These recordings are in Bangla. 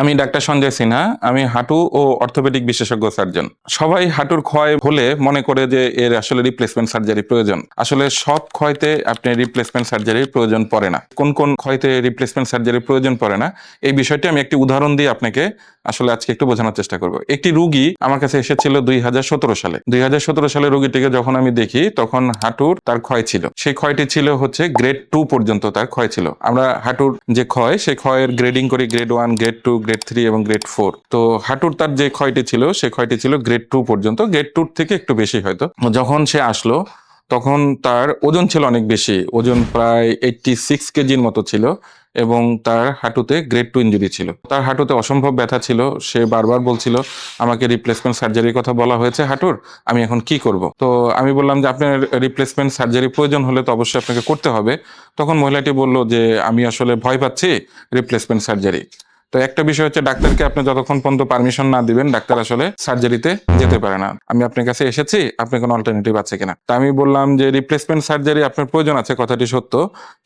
আমি ডাক্তার সঞ্জয় সিনহা, আমি হাঁটু ও অর্থোপেডিক বিশেষজ্ঞ সার্জন। সবাই হাঁটুর ক্ষয় হলে মনে করে যে এর আসলে রিপ্লেসমেন্ট সার্জারি প্রয়োজন। আসলে সব ক্ষয়তে আপনি রিপ্লেসমেন্ট সার্জারির প্রয়োজন পড়ে না। কোন কোন ক্ষয়তে রিপ্লেসমেন্ট সার্জারির প্রয়োজন পড়ে না? এই বিষয়টি আমি একটি উদাহরণ দিয়ে আপনাকে আসলে আজকে একটু বোঝানোর চেষ্টা করব। একটি রুগী আমার কাছে এসেছিল দুই হাজার সতেরো সালে। দুই হাজার সতেরো সালে রুগীটিকে যখন আমি দেখি, তখন হাঁটুর তার ক্ষয় ছিল। সেই ক্ষয়টি ছিল হচ্ছে গ্রেড টু পর্যন্ত তার ক্ষয় ছিল। আমরা হাঁটুর যে ক্ষয়, সেই ক্ষয়ের গ্রেডিং করি grade one grade two grade three এবং গ্রেড ফোর তো হাঁটুর তার যে ক্ষয়টি ছিল, সে ক্ষয়টি ছিল গ্রেড টু পর্যন্ত। গ্রেড টুর থেকে একটু বেশি হয়তো। যখন সে আসলো, তখন তার ওজন ছিল অনেক বেশি। ওজন প্রায় এইটটি সিক্স কেজির মতো ছিল এবং তার হাঁটুতে গ্রেড টু ইঞ্জুরি ছিল। তার হাঁটুতে অসম্ভব ব্যথা ছিল। সে বারবার বলছিল, আমাকে রিপ্লেসমেন্ট সার্জারির কথা বলা হয়েছে হাঁটুর, আমি এখন কি করব? তো আমি বললাম যে, আপনার রিপ্লেসমেন্ট সার্জারি প্রয়োজন হলে তো অবশ্যই আপনাকে করতে হবে। তখন মহিলাটি বলল যে, আমি আসলে ভয় পাচ্ছি রিপ্লেসমেন্ট সার্জারি তো একটা বিষয় হচ্ছে ডাক্তারকে আপনি যতক্ষণ পর্যন্ত পারমিশন না দিবেন, ডাক্তার আসলে সার্জারিতে যেতে পারে না। আমি আপনার কাছে এসেছি আপনি কোনো অল্টারনেটিভ আছে কিনা? তা আমি বললাম যে রিপ্লেসমেন্ট সার্জারি আপনার প্রয়োজন আছে, কথাটি সত্য।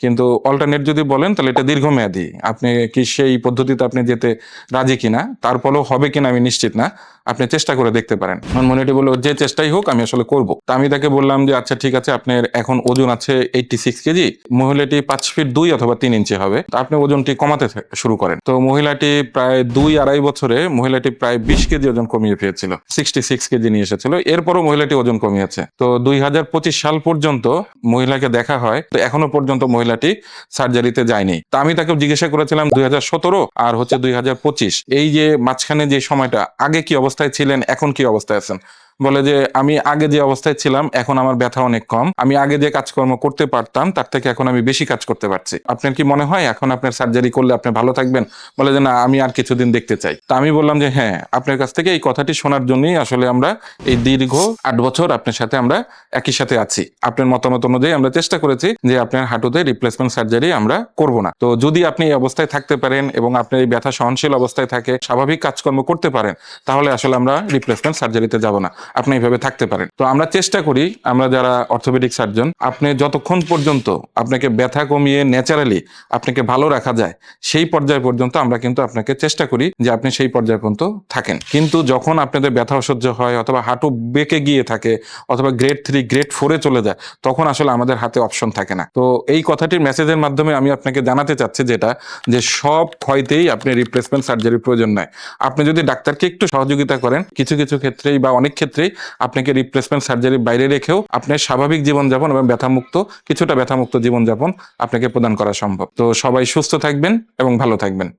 কিন্তু অল্টারনেট যদি বলেন, তাহলে এটা দীর্ঘমেয়াদী। আপনি কি সেই পদ্ধতিতে আপনি যেতে রাজি কিনা? তারপরেও হবে কিনা আমি নিশ্চিত না। আপনি চেষ্টা করে দেখতে পারেন। আমার মনে বলল, যে চেষ্টাই হোক, আমি আসলে করব। তা আমি তাকে বললাম যে আচ্ছা ঠিক আছে, আপনার এখন ওজন আছে এইটটি সিক্স কেজি। মহিলাটি পাঁচ ফিট দুই অথবা তিন ইঞ্চি হবে। তা আপনি ওজনটি কমাতে শুরু করেন। তো মহিলাটি প্রায় দুই আড়াই বছরে মহিলাটি প্রায় বিশ কেজি ওজন কমিয়ে ফেয়েছিল সিক্সটি সিক্স কেজি নিয়ে এসেছিল। এরপরও মহিলাটি ওজন কমিয়েছে। তো দুই হাজার পঁচিশ সাল পর্যন্ত মহিলাকে দেখা হয়। তো এখনও পর্যন্ত মহিলাটি সার্জারিতে যায়নি। তা আমি তাকে জিজ্ঞাসা করেছিলাম দুই হাজার সতেরো আর হচ্ছে দুই হাজার পঁচিশ। এই যে মাঝখানে যে সময়টা, আগে কি অবস্থায় ছিলেন, এখন কি অবস্থায় আছেন? বলে যে, আমি আগে যে অবস্থায় ছিলাম, এখন আমার ব্যথা অনেক কম। আমি আগে যে কাজকর্ম করতে পারতাম, তার থেকে এখন আমি বেশি কাজ করতে পারছি। আপনার কি মনে হয়, এখন আপনার সার্জারি করলে আপনি ভালো থাকবেন? বলে যে, না, আমি আর কিছুদিন দেখতে চাই। তা আমি বললাম যে হ্যাঁ আপনার কাছ থেকে এই কথাটি শোনার জন্যই আসলে আমরা এই দীর্ঘ আট বছর আপনার সাথে আমরা একই সাথে আছি। আপনার মতামত অনুযায়ী আমরা চেষ্টা করেছি যে, আপনার হাঁটুতে রিপ্লেসমেন্ট সার্জারি আমরা করব না। তো যদি আপনি এই অবস্থায় থাকতে পারেন এবং আপনার এই ব্যথা সহনশীল অবস্থায় থাকে, স্বাভাবিক কাজকর্ম করতে পারেন, তাহলে আসলে আমরা রিপ্লেসমেন্ট সার্জারিতে যাব না। আপনি এইভাবে থাকতে পারেন। তো আমরা চেষ্টা করি, আমরা যারা অর্থোপেডিক সার্জন আপনি যতক্ষণ পর্যন্ত আপনাকে ব্যথা কমিয়ে ন্যাচারালি আপনাকে ভালো রাখা যায়, সেই পর্যায় পর্যন্ত আমরা কিন্তু আপনাকে চেষ্টা করি যে আপনি সেই পর্যায় পর্যন্ত থাকেন। কিন্তু যখন আপনাদের ব্যথা অসহ্য হয় অথবা হাঁটু বেঁকে গিয়ে থাকে অথবা গ্রেড থ্রি গ্রেড ফোরে চলে যায়, তখন আসলে আমাদের হাতে অপশন থাকে না। তো এই কথাটির মেসেজের মাধ্যমে আমি আপনাকে জানাতে চাচ্ছি যেটা, যে সব ক্ষয়তেই আপনি রিপ্লেসমেন্ট সার্জারির প্রয়োজন নাই আপনি যদি ডাক্তারকে একটু সহযোগিতা করেন, কিছু কিছু ক্ষেত্রেই বা অনেক ক্ষেত্রেই আপনাকে রিপ্লেসমেন্ট সার্জারির বাইরে রেখেও আপনার স্বাভাবিক জীবনযাপন এবং ব্যথামুক্ত, কিছুটা ব্যথামুক্ত জীবনযাপন আপনাকে প্রদান করা সম্ভব। তো সবাই সুস্থ থাকবেন এবং ভালো থাকবেন।